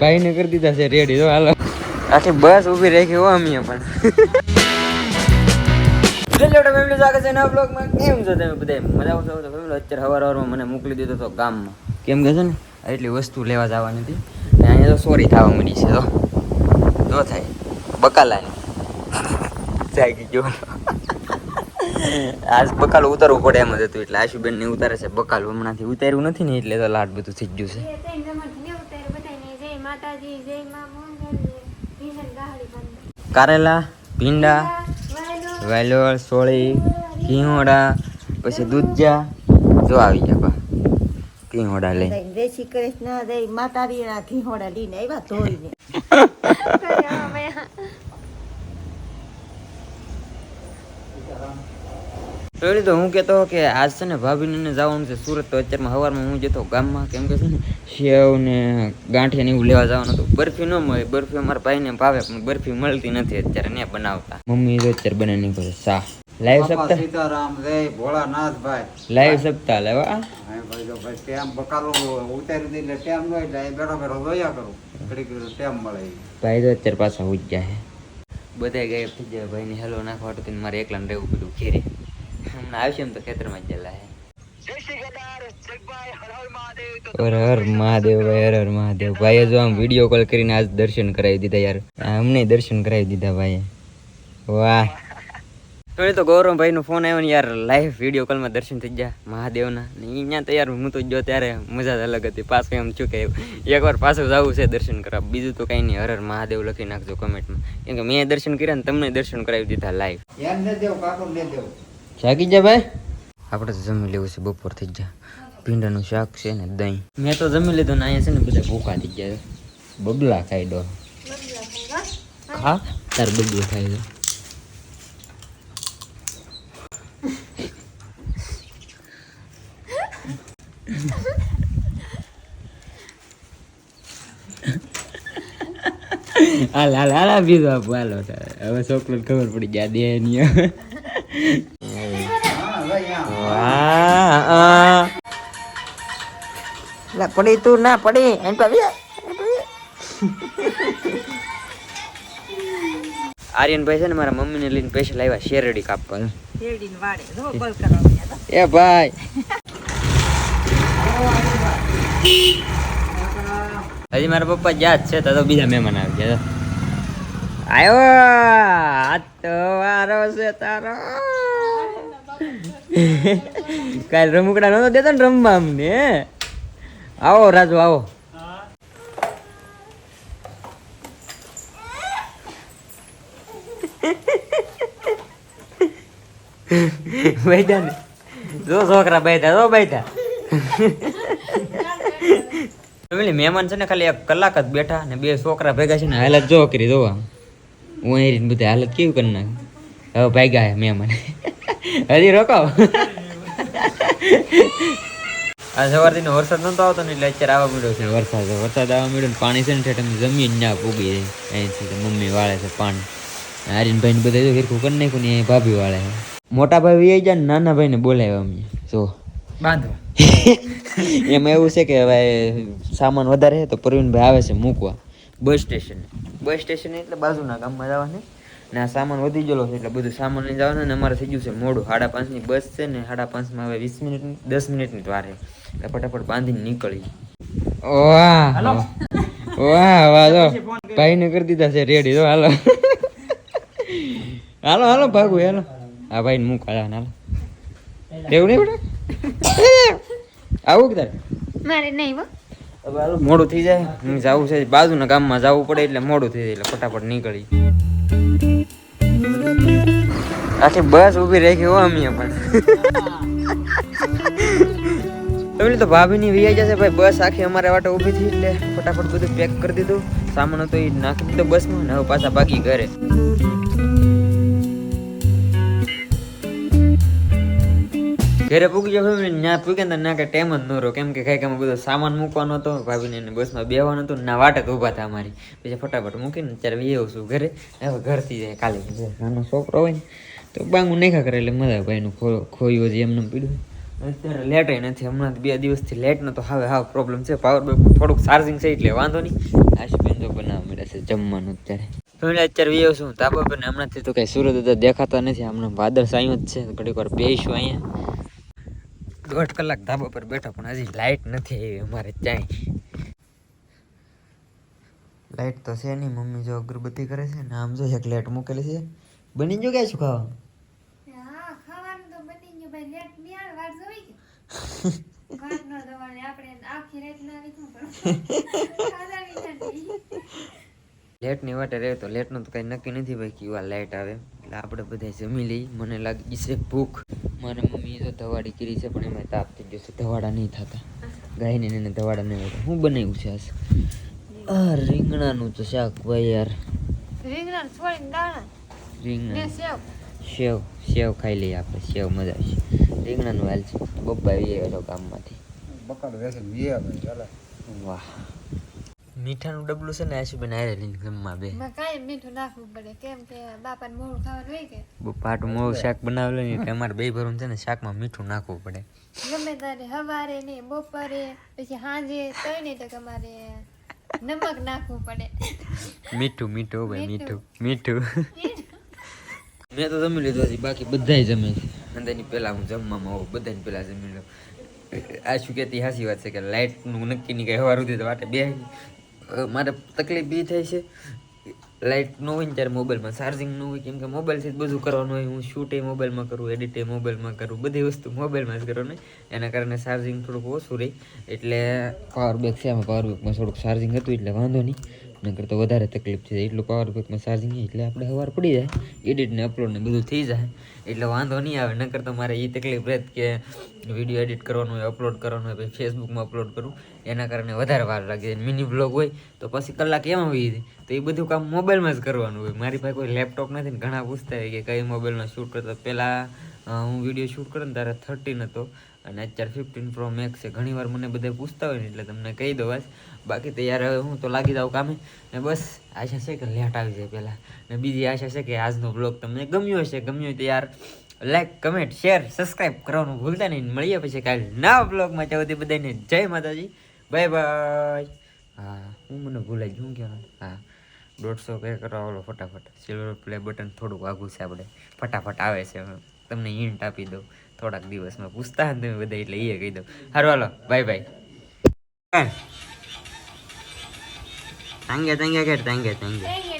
ભાઈ ને કરી દીધા છે રેડી તો હાલો. આખી બસ ઊભી રાખી હો અમે પણ. હેલો કેમ છો તમે બધા મજા છો? તો અત્યારે હવાર હવારમાં મને મોકલી દીધો તો ગામમાં. કેમ કે છે ને, એટલી વસ્તુ લેવા જવાની હતી. અને અહીંયા તો સોરી થવા મળી છે તો જો થાય. બકાલાની. જાગી ગયો. આજ બકાલ ઉતારવું પડે એમ જ હતું. એટલે આશુબેન ને ઉતારે છે. બકાલ હમણાંથી ઉતાર્યું નથી ને એટલે તો લાટ બધું થઈ ગયું છે. માતાજી કારેલા ભીંડા વાયલો સોળી ઘીહોડા પછી દૂધજા. જો આવી ગયા બા. ઘીહોડા લઈ જય શ્રી કૃષ્ણ જય માતાજીના ઘીહોડા લઈને આવ્યા ધોઈને. પેલી તો હું કહેતો કે આજ છે ને ભાભીને જવાનું છે સુરત તો અત્યારમાં સવારમાં હું જતો ગામમાં કેમ કે છે ને સેવ ને ગાંઠિયા ને એવું લેવા જવાનું હતું. બરફી ન મળે બરફી અમારા ભાઈને ભાવે પણ બરફી મળતી નથી અત્યારે ને બનાવતા. મમ્મી તો અત્યારે બને નહીં કરે સા. લાઈવ સપ્તાહ? સીતારામ જય ભોળાનાથભાઈ. લાઈવ સપ્તાહ લેવા ભાઈ તો ભાઈ ટેમ બકાલો ઉતારી દઈ એટલે ટેમ ન એટલે બેઠો બેઠો જોયા કરું. ઘડીક ટેમ મળે ભાઈ તો અત્યારે પાછા ઉજ છે બધા ગાયબ થઈ જાય ભાઈને હેલો નાખવા તો મારે એકલા રહેવું પડ્યું ઘેરે. આવશે એમ તો ખેતરમાં જ જલા હે. હર હર મહાદેવ. ભાઈ હર હર મહાદેવ. ભાઈએ જો આમ વીડિયો કોલ કરીને આજ દર્શન કરાવી દીધા યાર. અમને દર્શન કરાવી દીધા ભાઈએ. વાહ. તો તો ગૌરવભાઈ નો ફોન આવ્યો ને યાર. લાઈવ વીડિયો કોલમાં દર્શન થઈ ગયા મહાદેવના. ને અહીંયા તો યાર હું તો જો ત્યારે મજા જ અલગ હતી. પાછું એમ છું કે એકવાર પાછું જવું છે દર્શન કરવા. બીજું તો કંઈ નહીં. હર હર મહાદેવ લખી નાખજો કમેન્ટમાં કેમ કે મેં દર્શન કર્યા ને તમને દર્શન કરાવી દીધા લાઈવ એમ ને દેવ કાકો ને દેવ. જાગી જા ભાઈ? આપણે તો જમી લેવું છે બપોર થઈ ગયા. ભીંડાનું શાક છે ને દહીં. મેં તો જમી લીધું ને અહીંયા છે ને બધા ભૂખા થઈ ગયા બબલા ખાઈ દો. ખા? તાર બબલું ખાઈ દો હાલ હાલ હાલ દો આપો. હાલો હવે ચોકલેટ ખબર પડી ગયા દે ની પડી તું ના પડી. એમ તો આર્યનભાઈ છે ને મારા મમ્મીને લઈને પૈસા આવ્યા શેરડી કાપવા. એ ભાઈ. હજી મારા પપ્પા જ્યાં જ છે તો તો બીજા મહેમાન આવી ગયા આવ્યો આ તો વારો છે તારો. કાલ રમકડા નતો દેતા ને રમવા અમને આવો રાજુ, આવો. બેઠા ને. જો છોકરા બેઠા, જો બેઠા. ફેમિલી મહેમાન છે ને ખાલી એક કલાક જ બેઠા ને બે છોકરા ભેગા છે ને હાલત જો કરી જોવા. હું અહીં બધા હાલત કેવી કરી નાખી? હવે ભાગ્યા હે મહેમાન. હજી રોકો આ સવારથી વરસાદ નતો આવતો ને એટલે અત્યારે આવવા મળ્યો છે. વરસાદ વરસાદ આવવા મળ્યો પાણી છે ને ઠેઠ જમીન ના પૂગી અહીંથી મમ્મી વાળે છે પાણી આર્યનભાઈ ને બધા હિરખું કરી નાખ્યું ને ભાભી વાળે મોટા ભાઈ વી જાય ને નાના ભાઈને બોલાવ્યા અમને જો. બાંધો એમાં એવું છે કે હવે સામાન વધારે છે તો પ્રવીણભાઈ આવે છે મૂકવા. Bus station. બસ સ્ટેશન એટલે બાજુના ગામમાં જવાનું. ને આ સામાન વધી ગયેલો છે એટલે બધું સામાન લઈને જવાનું ને અમારે થઈ ગયું છે મોડું. સાડા પાંચની બસ છે ને સાડા પાંચમાં હવે વીસ મિનિટ દસ મિનિટની વાર છે. એટલે ફટાફટ બાંધીને નીકળી વાહ વાહ વાહ જો. ભાઈને કરી દીધા છે રેડી જો હાલો. હાલો હાલો ભાગુ હાલો. હા ભાઈને મૂક હાલો હાલો. એવું નહીં બેટા આવું કે તારે? મારે નહીં હો. હવે હાલો મોડું થઈ જાય. હું જવું છે બાજુના ગામમાં જવું પડે એટલે મોડું થઈ જાય એટલે ફટાફટ નીકળી આખી બસ ઊભી રાખી હો અમે પણ. તમે તો ભાભીની વિયા જશે ભાઈ, બસ આખી અમારે વાટે ઊભી થઈ એટલે ફટાફટ બધું પેક કરી દીધું. સામાન હતો એ નાખી દીધો બસમાં ને પાછા બાકી ઘરે. ઘરે પૂગી જાવ ફેમિલી ત્યાં પૂગે ને ના કે ટાઈમ જ ન કેમ કે કાંઈક આમાં બધો સામાન મૂકવાનો હતો, ભાભીને એને બસમાં બેવાનું હતું ના વાટે તો ઊભા હતા અમારી. પછી ફટાફટ મૂકીને અત્યારે વી આવું છું ઘરે. હવે ઘરથી જાય કાલે. નાનો છોકરો હોય ને, તો બાંગું નાખ્યા કરે એટલે મજા ભાઈનું ખો ખોયું હજી એમને પીડ્યું અત્યારે લેટ નથી. હમણાં બે દિવસથી લેટ નતો હવે હા પ્રોબ્લેમ છે. પાવર બેંક થોડુંક ચાર્જિંગ છે એટલે વાંધો નહીં. આશુબેન તો બનાવવા મળે છે જમવાનું અત્યારે. ફેમિલી અત્યારે વિયો છું. તાબા પર હમણાંથી તો કઈ સુરત હતા દેખાતા નથી. હમણાં વાદળ સાયું જ છે. ઘડીક વાર બેસીશું અહીંયા. દોઢ કલાક ધાબા પર બેઠા પણ હજી લાઇટ નથી આવી અમારે ત્યાં લાઇટ તો છે નહીં મમ્મી જો અગરબત્તી કરે છે ને આમ જો એક લાઇટ મૂકેલી છે. બની ગયો ક્યાં શું ખાવા? લેટની વાટે રહે તો લેટનું તો કંઈ નક્કી નથી ભાઈ કેવા લાઇટ આવે. એટલે આપણે બધા જમી લઈ મને લાગી છે ભૂખ. મારા મમ્મીએ તો ધવાડી કરી છે પણ એમાં તાપ થઈ ગયો છે. ધવાડા નહીં થતા. ગાયને એને ધવાડા નહીં હોતા શું બનાવ્યું છે આ રીંગણાનું તો શાક ભાઈ યાર. રીંગણા છોડીને દાણા. રીંગણા. સેવ. સેવ સેવ ખાઈ લઈએ આપણે. સેવ મજા આવશે. રીંગણાનું હાલ છે. બપ્પા આવી ગયો ગામમાંથી. બકાલો વેસન વાહ. મીઠાનું ડબલું છે ને આશુબેન હારે લઈને જમવા બે. કાંઈ મીઠું નાખવું પડે. કેમ કે બાપાને મોડું ખાવાનું હોય કે? પાટું મોળું શાક બનાવેલું ને એટલે અમારે બે ભરું છે ને શાકમાં મીઠું નાખવું પડે. ગમે તારે સવારે ને બપોરે પછી સાંજે તઈને તો તમારે નમક નાખવું પડે. મીઠું મીઠું ભાઈ મીઠું. મીઠું. મેં તો જમી લીધું હજી બાકી બધાય જમે છે. અંદરની પહેલાં હું જમવામાં હોઉં બધાને પહેલાં જમી લઉં. આ શું કહેતી હાસી વાત છે કે લાઇટનું નક્કી નહીં કઈ સુધી તો વાટે બે મારે તકલીફ બી થાય છે. લાઇટ ન હોય ને ત્યારે મોબાઈલમાં ચાર્જિંગ ન હોય, કેમ કે મોબાઈલથી જ બધું કરવાનું હોય. હું શૂટે મોબાઈલમાં કરું એડિટે મોબાઈલમાં કરું, બધી વસ્તુ મોબાઈલમાં જ કરવાનું. એના કારણે ચાર્જિંગ થોડુંક ઓછું રહે. એટલે પાવર બેક છે આમાં પાવર બેકમાં થોડુંક ચાર્જિંગ હતું, એટલે વાંધો નહીં. નકર તો વધારે તકલીફ છે. એટલું પાવર બેગમાં ચાર્જિંગ એટલે આપણે સવાર પડી જાય એડિટ ને અપલોડ ને બધું થઈ જાય. એટલે વાંધો નહીં આવે, નકર તો મારે એ તકલીફ રહે કે વીડિયો એડિટ કરવાનું હોય અપલોડ કરવાનું હોય, પછી ફેસબુકમાં અપલોડ કરું. એના કારણે વધારે વાર લાગે. મિની બ્લોગ હોય, તો પછી કલાક એમાં હોય તો એ બધું કામ મોબાઈલમાં જ કરવાનું હોય. મારી પાસે કોઈ લેપટોપ નથી ને ઘણા પૂછતા હોય કે કઈ મોબાઈલમાં શૂટ કરતો પહેલાં હું વીડિયો શૂટ કરું ને ત્યારે થર્ટીન હતો. અને અત્યારે ફિફ્ટીન પ્રો મેક્સ છે. ઘણીવાર મને બધા પૂછતા હોય ને એટલે તમને કહી દો બસ. બાકી તો યાર હવે હું તો લાગી જાઉં કામે. ને બસ, આશા છે કે લેટ આવી જાય પહેલાં. ને બીજી આશા છે કે આજનો બ્લોગ તમને ગમ્યો હશે. ગમ્યો હોય તો યાર લાઈક કમેન્ટ શેર સબસ્ક્રાઈબ કરવાનું ભૂલતા નહીં. મળીએ પછી કાલે નવા બ્લોગમાં ચાવતી બધાને જય માતાજી. બાય બાય હા, હું મને ભૂલાઈ શું કહેવાનું? હા. દોઢસો કે કરવા ઓલો ફટાફટ. સિલ્વર પ્લે બટન થોડુંક આઘું છે આપણે. ફટાફટ આવે છે. તમને હિન્ટ આપી દઉં. થોડાક દિવસમાં પૂછતા હોય ને તમે બધા એટલે એ કહી દઉં. સારું હાલો બાય બાય તાંગે તાંગે કે તાંગે તાંગે થઈ